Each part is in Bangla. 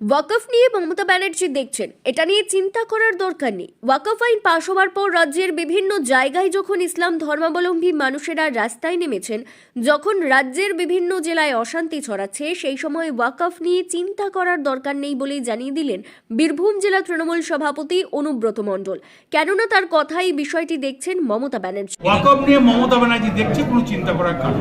ওয়াকফ নিয়ে মমতা ব্যানার্জি দেখছেন, এটা নিয়ে চিন্তা করার দরকার নেই। ওয়াকফ আইন পাশ হওয়ার পর রাজ্যের বিভিন্ন জায়গায় যখন ইসলাম ধর্মাবলম্বী মানুষেরা রাস্তায় নেমেছেন, যখন রাজ্যের বিভিন্ন জেলায় অশান্তি ছড়াচ্ছে, সেই সময় ওয়াকফ নিয়ে চিন্তা করার দরকার নেই বলেই জানিয়ে দিলেন বীরভূম জেলা তৃণমূল সভাপতি অনুব্রত মণ্ডল। কেননা তার কথাই বিষয়টি দেখছেন মমতা ব্যানার্জি। ওয়াকফ নিয়ে মমতা ব্যানার্জি দেখছে, কোনো চিন্তা করার কারণ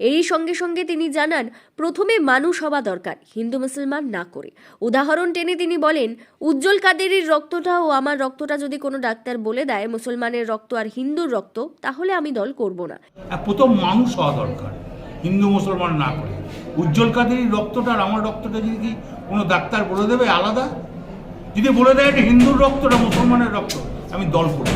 এরই সঙ্গে সঙ্গে তিনি জানান, প্রথমে মানুষ হওয়া দরকার, হিন্দু, মুসলমান না করে। উদাহরণ টেনে তিনি বলেন, উজ্জ্বল কাদেরের রক্তটা ও আমার রক্তটা যদি কোনো ডাক্তার বলে দেয়, মুসলমানের রক্ত আর হিন্দুর রক্ত, তাহলে আমি দল করব না। প্রথম মানুষ হওয়া দরকার, হিন্দু, মুসলমান না করে। উজ্জ্বল কাদেরই রক্তটা আর আমার রক্তটা যদি কি কোনো ডাক্তার বলে দেবে, আলাদা? যদি বলে দেয় এটা হিন্দুর রক্তটা, মুসলমানের রক্ত, আমি দল করব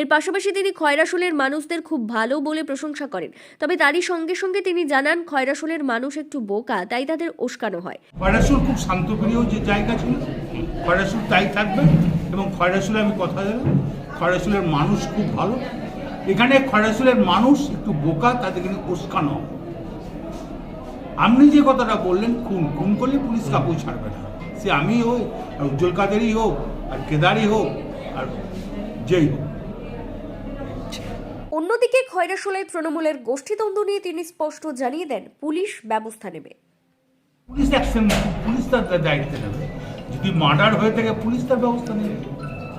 এর পাশাপাশি তিনি খয়রাসুলের মানুষদের খুব ভালো বলে প্রশংসা করেন। তবে তারই সঙ্গে সঙ্গে তিনি জানান, খয়রাসুলের মানুষ একটু বোকা, তাই তাদের উস্কানো হয়। খয়রাসুল খুব শান্তপ্রিয় যে জায়গা ছিল, খয়রাসুল তাই থাকবে এবং খয়রাসুলে আমি কথা দিলাম খয়রাসুলের মানুষ খুব ভালো। এখানে খয়রাসুলের মানুষ একটু বোকা, তাদের কিন্তু উস্কানো আপনি যে কথাটা বললেন, খুন খুন করলে পুলিশ কাকুই ছাড়বে না। সে আমি হোক, আর উজ্জ্বল কাদেরই হোক, আর কেদারই হোক, আর যেই হোক। অন্যদিকে খয়রাসুলের তৃণমূলের গোষ্ঠীদ্বন্দ্ব নিয়ে তিনি স্পষ্ট জানিয়ে দেন পুলিশ ব্যবস্থা নেবে। পুলিশ অ্যাকশন পুলিশ তার দায়িত্ব নেবে। যদি মার্ডার হয়ে থাকে পুলিশ তার ব্যবস্থা নেবে।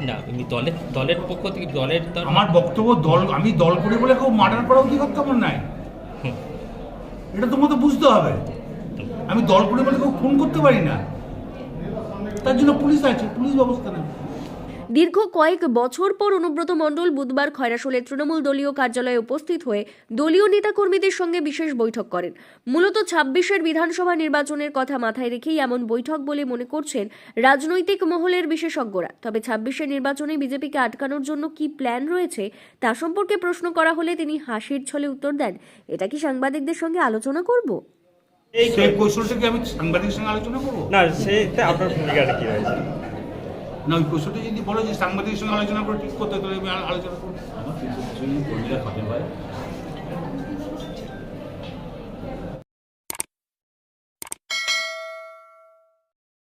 না এমনি দলের দলের পক্ষ থেকে দলের আমার বক্তব্য দল আমি দল করে বলে কেউ মার্ডার করা অধিকার আমার নাই। এটা তোমাকে বুঝতে হবে। আমি দল করি বলে কেউ খুন করতে পারি না। তার জন্য পুলিশ আছে পুলিশ ব্যবস্থা নেবে। দীর্ঘ কয়েক বছর পর অনুব্রত মণ্ডল বুধবার খয়রাসুলের তৃণমূল দলীয় কার্যালয়ে উপস্থিত হয়ে দলীয় নেতাকর্মীদের সঙ্গে বিশেষ বৈঠক করেন। মূলত ছাব্বিশের বিধানসভা নির্বাচনের কথা মাথায় রেখেই এমন বৈঠক বলে মনে করছেন রাজনৈতিক মহলের বিশেষজ্ঞরা। তবে ছাব্বিশের নির্বাচনে বিজেপিকে আটকানোর জন্য কি প্ল্যান রয়েছে তা সম্পর্কে প্রশ্ন করা হলে তিনি হাসির ছলে উত্তর দেন। এটা কি সাংবাদিকদের সঙ্গে আলোচনা করব? সেই কৌশলটা কি আমি সাংবাদিকের সঙ্গে আলোচনা করব? না সেটা আপনার ভূমিকাটা কি রয়েছে? না, ওই কৌশলটা যদি বলো যে সাংবাদিকের সঙ্গে আলোচনা করে, ঠিক করতে তাহলে আমি আলোচনা করব।